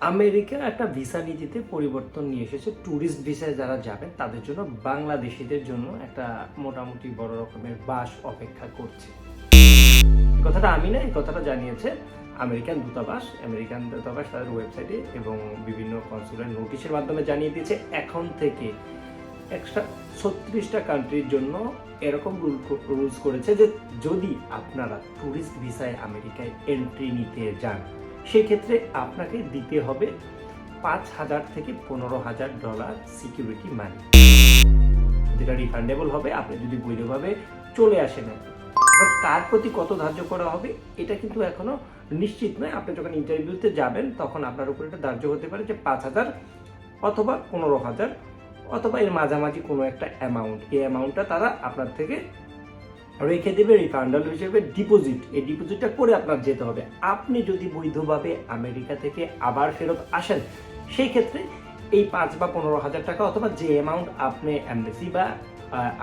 America একটা visa নীতিতে পরিবর্তন নিয়ে এসেছে। ট্যুরিস্ট ভিসায় যারা যাবেন, তাদের জন্য বাংলাদেশিদের জন্য একটা মোটামুটি বড় রকমের বাস অপেক্ষা করছে। কথাটা আমি না এই কথাটা জানিয়েছে আমেরিকান দূতাবাস। আমেরিকান দূতাবাস তাদের ওয়েবসাইটে এবং বিভিন্ন কনসুলের নোটিশের মাধ্যমে জানিয়ে দিয়েছে, এখন থেকে একটা ছত্রিশটা কান্ট্রির জন্য এরকম রুল রুলস করেছে যে যদি আপনারা ট্যুরিস্ট ভিসায় আমেরিকায় এন্ট্রি নিতে যান সেক্ষেত্রে আপনাকে দিতে হবে পাঁচ হাজার থেকে পনেরো হাজার ডলার সিকিউরিটি মানি যেটা রিফান্ডেবল হবে, আপনি যদি বৈধভাবে চলে আসেন এবার কার প্রতি কত ধার্য করা হবে, এটা কিন্তু এখনও নিশ্চিত নয়। আপনি যখন ইন্টারভিউতে যাবেন, তখন আপনার উপর এটা ধার্য হতে পারে যে পাঁচ হাজার অথবা পনেরো হাজার, অথবা এর মাঝামাঝি কোনো একটা অ্যামাউন্ট এই অ্যামাউন্টটা তারা আপনার থেকে রেখে দেবে রিফান্ডাল হিসেবে ডিপোজিট এই ডিপোজিটটা করে আপনার যেতে হবে। আপনি যদি বৈধভাবে আমেরিকা থেকে আবার ফেরত আসেন, সেই ক্ষেত্রে এই পাঁচ বা পনেরো হাজার টাকা অথবা যে অ্যামাউন্ট আপনি অ্যাম্বাসি বা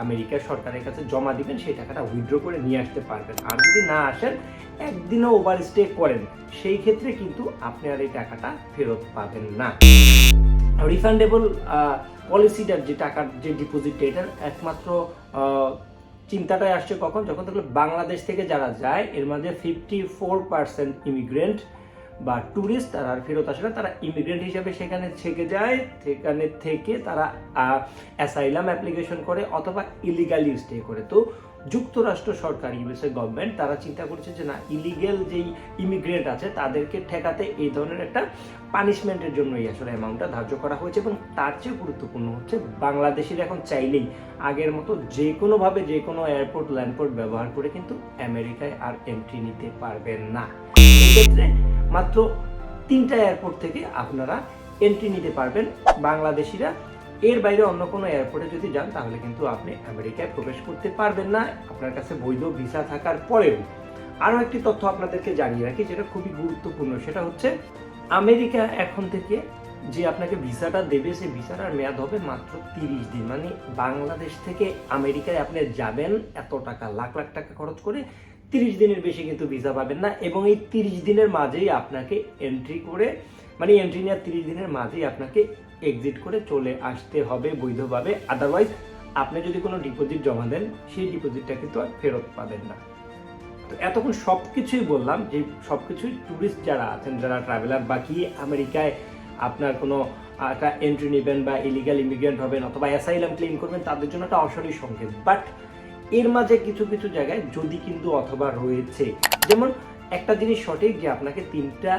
আমেরিকার সরকারের কাছে জমা দিবেন, সেই টাকাটা উইথড্র করে নিয়ে আসতে পারবেন। আর যদি না আসেন, একদিনও ওভার স্টে করেন, সেই ক্ষেত্রে কিন্তু আপনি আর এই টাকাটা ফেরত পাবেন না। রিফান্ডেবল পলিসিটার যে টাকার যে ডিপোজিটটা এটা একমাত্র চিন্তাটাই আসছে কখন? যখন দেখল বাংলাদেশ থেকে যারা যায়, এর মাঝে ফিফটি ফোর পার্সেন্ট ইমিগ্রেন্ট বা ট্যুরিস্ট তারা আর ফেরত আসে না, তারা ইমিগ্রেন্ট হিসাবে সেখানে থেকে যায়। সেখানে থেকে তারা অ্যাসাইলাম অ্যাপ্লিকেশন করে অথবা ইলিগালি স্টে করে। তো যুক্তরাষ্ট্র সরকার ইউএসএ গভর্নমেন্ট তারা চিন্তা করছে যে না ইলিগেল যেই ইমিগ্রেন্ট আছে, তাদেরকে ঠেকাতে এই ধরনের একটা পানিশমেন্টের জন্য জন্যই আসলে অ্যামাউন্টটা ধার্য করা হয়েছে এবং তার চেয়ে গুরুত্বপূর্ণ হচ্ছে বাংলাদেশের এখন চাইলেই আগের মতো যে কোনোভাবে যে কোনো এয়ারপোর্ট ল্যান্ডপোর্ট ব্যবহার করে কিন্তু আমেরিকায় আর এন্ট্রি নিতে পারবেন না। এক্ষেত্রে মাত্র তিনটা এয়ারপোর্ট থেকে আপনারা এন্ট্রি নিতে পারবেন। বাংলাদেশিরা এর বাইরে অন্য কোনো এয়ারপোর্টে যদি যান, তাহলে কিন্তু আপনি আমেরিকায় প্রবেশ করতে পারবেন না। আপনার কাছে বৈধ ভিসা থাকার পরেও। আরও একটি তথ্য আপনাদেরকে জানিয়ে রাখি, যেটা খুবই গুরুত্বপূর্ণ। সেটা হচ্ছে, আমেরিকা এখন থেকে যে আপনাকে ভিসাটা দেবে, সেই ভিসাটার মেয়াদ হবে মাত্র তিরিশ দিন। মানে বাংলাদেশ থেকে আমেরিকায় আপনি যাবেন এত টাকা, লাখ লাখ টাকা খরচ করে তিরিশ দিনের বেশি কিন্তু ভিসা পাবেন না। এবং এই তিরিশ দিনের মাঝেই আপনাকে এন্ট্রি করে মানে এন্ট্রি নেওয়ার তিরিশ দিনের মাঝেই আপনাকে এক্সিট করে চলে আসতে হবে বৈধভাবে। আদারওয়াইজ আপনি যদি কোনো ডিপোজিট জমা দেন, সেই ডিপোজিটটা কিন্তু আর ফেরত পাবেন না। তো এতক্ষণ সব কিছুই বললাম যে সব কিছুই ট্যুরিস্ট যারা আছেন, যারা ট্রাভেলার বা কি আমেরিকায় আপনার কোনো একটা এন্ট্রি নেবেন বা ইলিগাল ইমিগ্রেন্ট হবেন অথবা অ্যাসাইলাম ক্লেম করবেন, তাদের জন্য একটা অসরই সংকেত। বাট এর মাঝে কিছু কিছু জায়গায় যদি কিন্তু অথবা রয়েছে। যেমন একটা জিনিস সঠিক যে আপনাকে তিনটা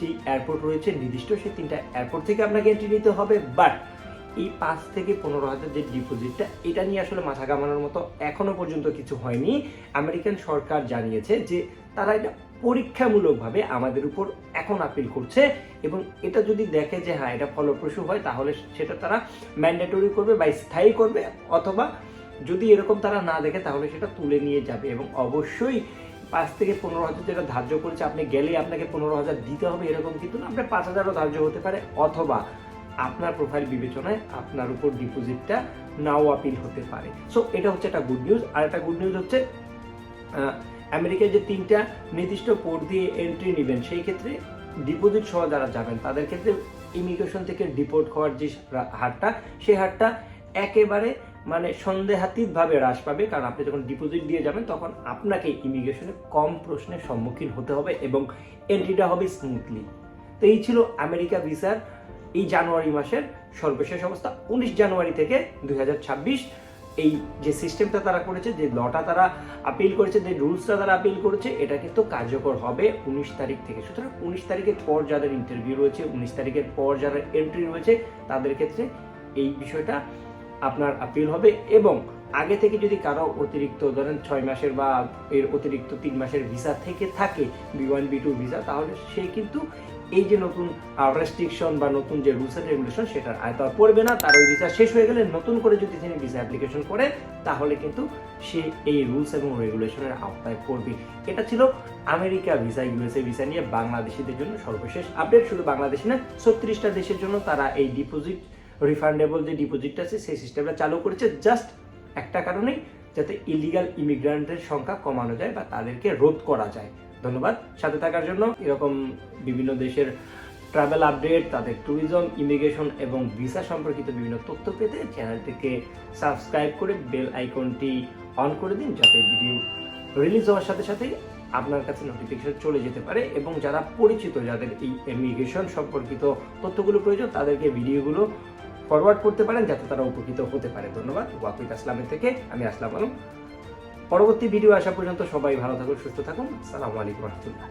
যে এয়ারপোর্ট রয়েছে নির্দিষ্ট, সেই তিনটা এয়ারপোর্ট থেকে আপনাকে এন্ট্রি নিতে হবে বাট এই পাঁচ থেকে পনেরো হাজার যে ডিপোজিটটা এটা নিয়ে আসলে মাথা কামানোর মতো এখনও পর্যন্ত কিছু হয়নি। আমেরিকান সরকার জানিয়েছে যে তারা এটা পরীক্ষামূলকভাবে আমাদের উপর এখন আপিল করছে এবং এটা যদি দেখে যে হ্যাঁ এটা ফলপ্রসূ হয়, তাহলে সেটা তারা ম্যান্ডেটরি করবে বা স্থায়ী করবে, অথবা যদি এরকম তারা না দেখে, তাহলে সেটা তুলে নিয়ে যাবে এবং অবশ্যই পাঁচ থেকে পনেরো হাজার যেটা ধার্য করেছে, আপনি গেলে আপনাকে পনেরো হাজার দিতে হবে, এরকম কিন্তু না। আপনার পাঁচ হাজারও ধার্য হতে পারে, অথবা আপনার প্রোফাইল বিবেচনায় আপনার উপর ডিপোজিটটা নাও আপিল হতে পারে। সো এটা হচ্ছে একটা গুড নিউজ আর একটা গুড নিউজ হচ্ছে আমেরিকায় যে তিনটা নির্দিষ্ট পোর্ট দিয়ে এন্ট্রি নেবেন, সেই ক্ষেত্রে ডিপোজিট সহ যারা যাবেন, তাদের ক্ষেত্রে ইমিগ্রেশন থেকে ডিপোর্ট হওয়ার যে হারটা সেই হারটা একেবারে মানে সন্দেহাতীতভাবে হ্রাস পাবে, কারণ আপনি যখন ডিপোজিট দিয়ে যাবেন, তখন আপনাকে ইমিগ্রেশনে কম প্রশ্নের সম্মুখীন হতে হবে এবং এন্ট্রিটা হবে স্মুথলি তো এই ছিল আমেরিকা ভিসার এই জানুয়ারি মাসের সর্বশেষ অবস্থা, উনিশ জানুয়ারি থেকে দু হাজার ছাব্বিশ। এই যে সিস্টেমটা তারা করেছে, যে লটা তারা আপিল করেছে, যে রুলসটা তারা আপিল করেছে, এটা কিন্তু কার্যকর হবে উনিশ তারিখ থেকে। সুতরাং উনিশ তারিখের পর যাদের ইন্টারভিউ রয়েছে, উনিশ তারিখের পর যারা এন্ট্রি রয়েছে, তাদের ক্ষেত্রে এই বিষয়টা আপনার আপিল হবে এবং আগে থেকে যদি কারও অতিরিক্ত ধরেন ছয় মাসের বা এর অতিরিক্ত তিন মাসের ভিসা থেকে থাকে B one B two visa তাহলে সে কিন্তু এই যে নতুন রেস্ট্রিকশন বা নতুন যে রুলস এন্ড রেগুলেশন সেটার আয়তা পড়বে না, তার ওই ভিসা শেষ হয়ে গেলে নতুন করে যদি তিনি ভিসা অ্যাপ্লিকেশন করে তাহলে কিন্তু সে এই রুলস এবং রেগুলেশনের আওতায় পড়বে। এটা ছিল আমেরিকা ভিসা ইউএসএ ভিসা নিয়ে বাংলাদেশিদের জন্য সর্বশেষ আপডেট শুধু বাংলাদেশি না ছত্রিশটা দেশের জন্য তারা এই ডিপোজিট রিফান্ডেবল যে ডিপোজিটটা আছে, সেই সিস্টেমটা চালু করেছে। জাস্ট একটা কারণেই যাতে ইলিগাল ইমিগ্রান্টের সংখ্যা কমানো যায় বা তাদেরকে রোধ করা যায়। ধন্যবাদ। সাথে থাকার জন্য এরকম বিভিন্ন দেশের ট্রাভেল আপডেট তাদের ট্যুরিজম ইমিগ্রেশন এবং ভিসা সম্পর্কিত বিভিন্ন তথ্য পেতে চ্যানেলটিকে সাবস্ক্রাইব করে বেল আইকনটি অন করে দিন যাতে ভিডিও রিলিজ হওয়ার সাথে সাথেই আপনার কাছে নোটিফিকেশন চলে যেতে পারে এবং যারা পরিচিত, যাদের এই ইমিগ্রেশন সম্পর্কিত তথ্যগুলো প্রয়োজন, তাদেরকে ভিডিওগুলো ফরওয়ার্ড করতে পারেন যাতে তারা উপকৃত হতে পারে। ধন্যবাদ। ওয়াকিদ আসলামের থেকে আমি আসলাম আলম। পরবর্তী ভিডিও আসা পর্যন্ত সবাই ভালো থাকুন, সুস্থ থাকুন। আসসালামু আলাইকুম রহমতুল্লাহ।